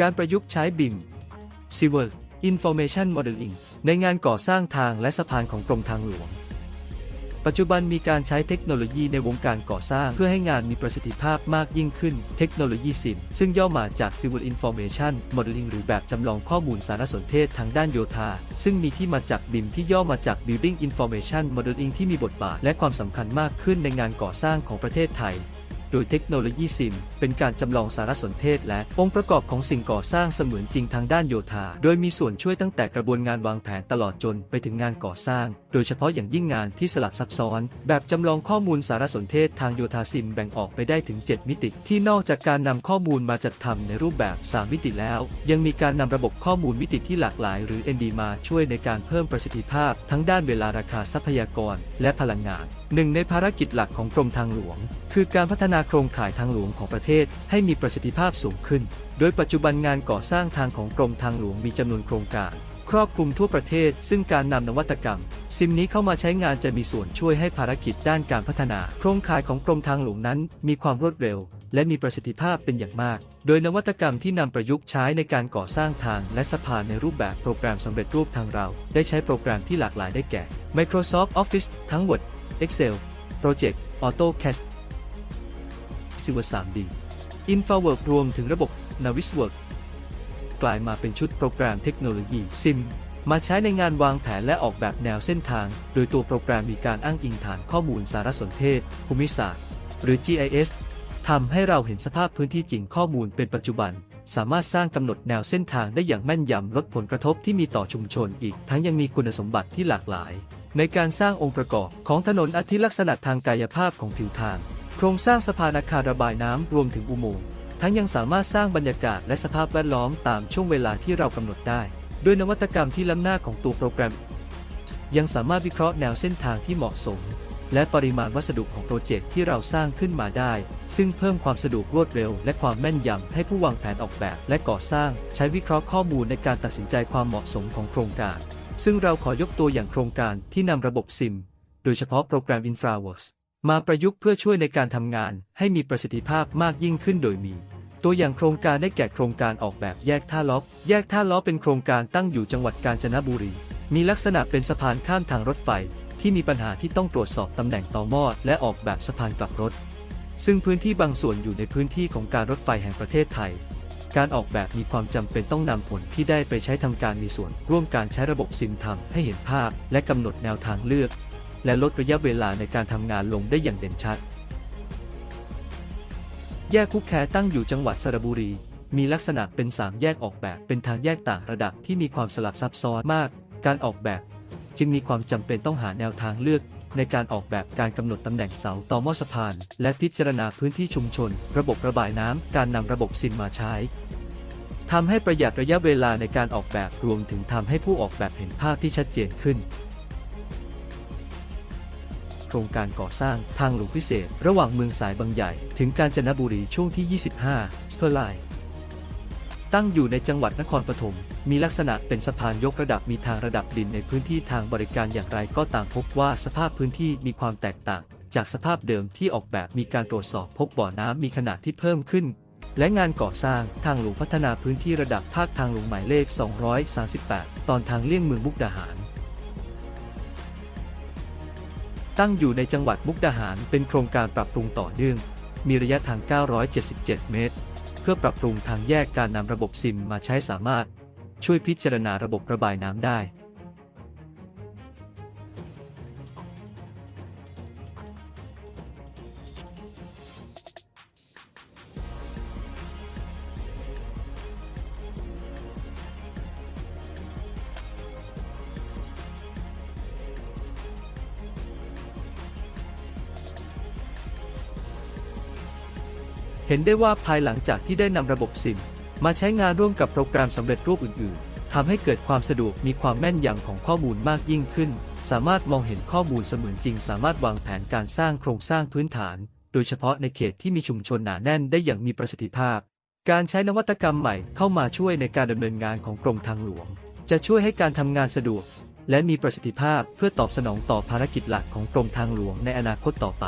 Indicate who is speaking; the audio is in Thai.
Speaker 1: การประยุกต์ใช้ BIM Civil Information Modeling ในงานก่อสร้างทางและสะพานของกรมทางหลวง ปัจจุบันมีการใช้เทคโนโลยีในวงการก่อสร้างเพื่อให้งานมีประสิทธิภาพมากยิ่งขึ้น เทคโนโลยีซิมซึ่งย่อมาจาก Civil Information Modeling หรือแบบจำลองข้อมูลสารสนเทศทางด้านโยธา ซึ่งมีที่มาจาก BIM ที่ย่อมาจาก Building Information Modeling ที่มีบทบาทและความสำคัญมากขึ้นในงานก่อสร้างของประเทศไทย โดยเทคโนโลยีซิม เป็นการจำลองสารสนเทศและองค์ประกอบของสิ่งก่อสร้างเสมือนจริงทางด้านโยธา โดยมีส่วนช่วยตั้งแต่กระบวนงานวางแผนตลอดจนไปถึงงานก่อสร้าง โดยเฉพาะอย่างยิ่งงานที่สลับซับซ้อน แบบจำลองข้อมูลสารสนเทศทางโยธาซิมแบ่งออกไปได้ถึง 7 มิติ ที่นอกจากการนำข้อมูลมาจัดทำในรูปแบบ 3 มิติแล้ว ยังมีการนำระบบข้อมูลมิติที่หลากหลาย หรือ ND มาช่วยในการเพิ่มประสิทธิภาพ ทั้งด้านเวลาราคาทรัพยากร และพลังงานหนึ่งในภารกิจหลักของกรมทางหลวง คือการพัฒนาโครงข่ายทางหลวงของประเทศ ให้มีประสิทธิภาพสูงขึ้น โดยปัจจุบันงานก่อสร้างทางของกรมทางหลวงมีจำนวนโครงการ ครอบคลุมทั่วประเทศ ซึ่งการนำนวัตกรรม ซิมนี้เข้ามาใช้งานจะมีส่วนช่วยให้ภารกิจด้านการพัฒนา โครงข่ายของกรมทางหลวงนั้น มีความรวดเร็ว และมีประสิทธิภาพเป็นอย่างมาก โดยนวัตกรรมที่นำประยุกต์ใช้ในการก่อสร้างทางและสะพานในรูปแบบโปรแกรมสำเร็จรูปทางเรา ได้ใช้โปรแกรมที่หลากหลายได้แก่ Microsoft Office ทั้ง Word Excel Project AutoCAD Civil 3D InfraWork รวมถึงระบบ Navisworks กลายมาเป็นชุดโปรแกรมเทคโนโลยี SIM มาใช้ในงานวางแผนและออกแบบแนวเส้นทาง โดยตัวโปรแกรมมีการอ้างอิงฐานข้อมูลสารสนเทศ ภูมิศาสตร์ หรือ GIS ทำให้เราเห็นสภาพพื้นที่จริงข้อมูลเป็นปัจจุบัน สามารถสร้างกำหนดแนวเส้นทางได้อย่างแม่นยำลดผลกระทบที่มีต่อชุมชนอีก ทั้งยังมีคุณสมบัติที่หลากหลาย ในการสร้างองค์ประกอบของถนนอธิลักษณะทางกายภาพของผิวทาง โครงสร้างสะพานอาคารระบายน้ำรวมถึงอุโมงค์ ทั้งยังสามารถสร้างบรรยากาศและสภาพแวดล้อมตามช่วงเวลาที่เรากำหนดได้ ด้วยนวัตกรรมที่ล้ำหน้าของตัวโปรแกรม ยังสามารถวิเคราะห์แนวเส้นทางที่เหมาะสม และปริมาณวัสดุของโปรเจกต์ที่เราสร้างขึ้นมาได้ ซึ่งเพิ่มความสะดวกรวดเร็ว และความแม่นยำให้ผู้วางแผนออกแบบ และก่อสร้าง ใช้วิเคราะห์ข้อมูลในการตัดสินใจความเหมาะสมของโครงการ ซึ่งเราขอยกตัวอย่างโครงการที่นำระบบซิมโดยเฉพาะโปรแกรม InfraWorks มาประยุกต์เพื่อช่วยในการทำงานให้มีประสิทธิภาพมากยิ่งขึ้นโดยมี ตัวอย่างโครงการได้แก่โครงการออกแบบแยกท่าล้อแยกท่าล้อเป็นโครงการตั้งอยู่จังหวัดกาญจนบุรี มีลักษณะเป็นสะพานข้ามทางรถไฟ ที่มีปัญหาที่ต้องตรวจสอบตำแหน่งต่อหม้อและออกแบบสะพานกลับรถ ซึ่งพื้นที่บางส่วนอยู่ในพื้นที่ของการรถไฟแห่งประเทศไทย การออกแบบมีความจำเป็นต้องนำผลที่ได้ไปใช้ทำการมีส่วน ร่วมการใช้ระบบซิมทำให้เห็นภาพ และกำหนดแนวทางเลือก และลดระยะเวลาในการทำงานลงได้อย่างเด่นชัด แยกคุกแคตั้งอยู่จังหวัดสระบุรี มีลักษณะเป็นสามแยกออกแบบเป็นทางแยกต่างระดับที่มีความสลับซับซ้อนมาก การออกแบบ จึงมีความจำเป็นต้องหาแนวทางเลือก ในการออกแบบการกำหนดตำแหน่งเสาต่อหม้อสะพาน และพิจารณาพื้นที่ชุมชน ระบบระบายน้ำการนำระบบซิมมาใช้ทำให้ประหยัดระยะเวลาในการออกแบบรวมถึงทำให้ผู้ออกแบบเห็นภาพที่ชัดเจนขึ้น ครงการก่อสร้างทางหลวงพิเศษ ระหว่างเมืองสายบางใหญ่ ถึงกาญจนบุรีช่วงที่ 25สเตอร์ไลน์ตั้งอยู่ในจังหวัดนครปฐม มีลักษณะเป็นสะพานยกระดับมีทางระดับดินในพื้นที่ทางบริการอย่างไรก็ต่ามพบว่าสภาพพื้นที่มีความแตกต่าง จากสภาพเดิมที่ออกแบบมีการตรวจสอบพบบ่อน้ำมีขนาดที่เพิ่มขึ้น และงานก่อสร้างทางหลวงพัฒนาพื้นที่ระดับภาคทางหลวงหมายเลข 238 ตอนทางเลี่ยงเมืองมุกดาหาร ตั้งอยู่ในจังหวัดมุกดาหารเป็นโครงการปรับปรุงต่อเนื่อง มีระยะทาง 977 เมตร เพื่อปรับปรุงทางแยกการนำระบบซิมมาใช้สามารถ ช่วยพิจารณาระบบระบายน้ำได้ เห็นได้ว่าภายหลังจากที่ได้นำระบบซิม มาใช้งานร่วมกับโปรแกรมสำเร็จรูปอื่น ๆทำให้เกิดความสะดวกมีความแม่นยำของข้อมูลมากยิ่งขึ้น สามารถมองเห็นข้อมูลเสมือนจริง สามารถวางแผนการสร้างโครงสร้างพื้นฐาน โดยเฉพาะในเขตที่มีชุมชนหนาแน่นได้อย่างมีประสิทธิภาพ การใช้นวัตกรรมใหม่เข้ามาช่วยในการดำเนินงานของกรมทางหลวง จะช่วยให้การทำงานสะดวก และมีประสิทธิภาพเพื่อตอบสนองต่อภารกิจหลักของกรมทางหลวงในอนาคตต่อไป